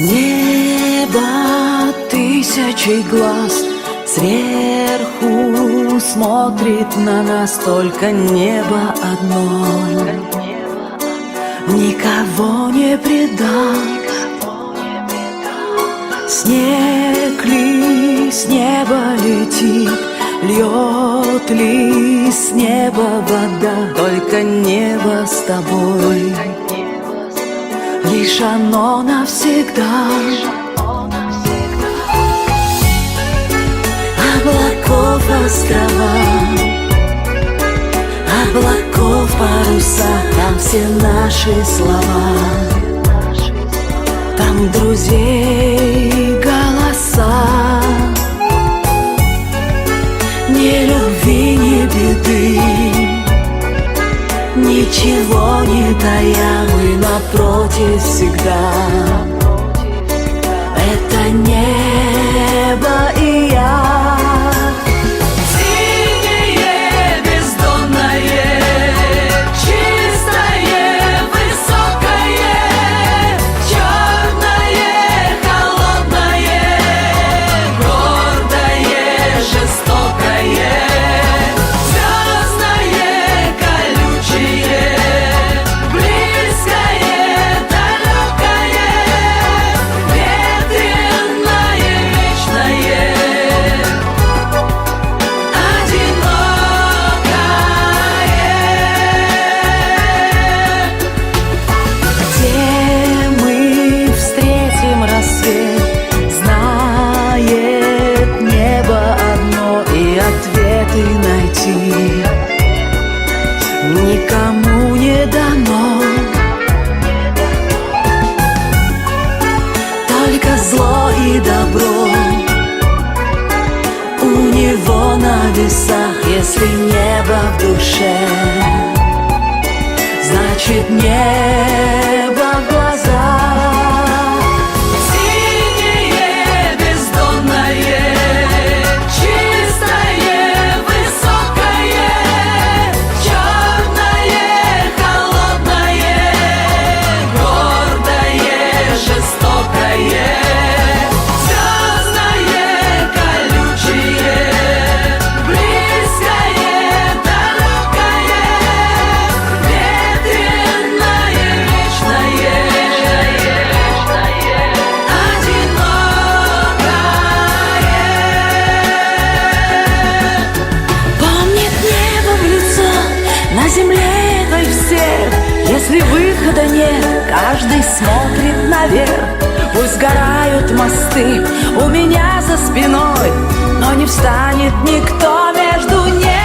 Небо тысячи глаз Сверху смотрит на нас Только небо одно. Никого не предал. Снег ли с неба летит? Льет ли с неба вода? Только небо с тобой Лишь оно навсегда. Облаков острова. Облаков паруса. Там все наши слова. Там друзей голоса Ничего не тая, мы напротив всегда. Это небо ответы найти. Никому не дано. Только зло и добро У него на весах. Если небо в душе Значит небо Каждый смотрит наверх. Пусть сгорают мосты у меня за спиной Но не встанет никто между ними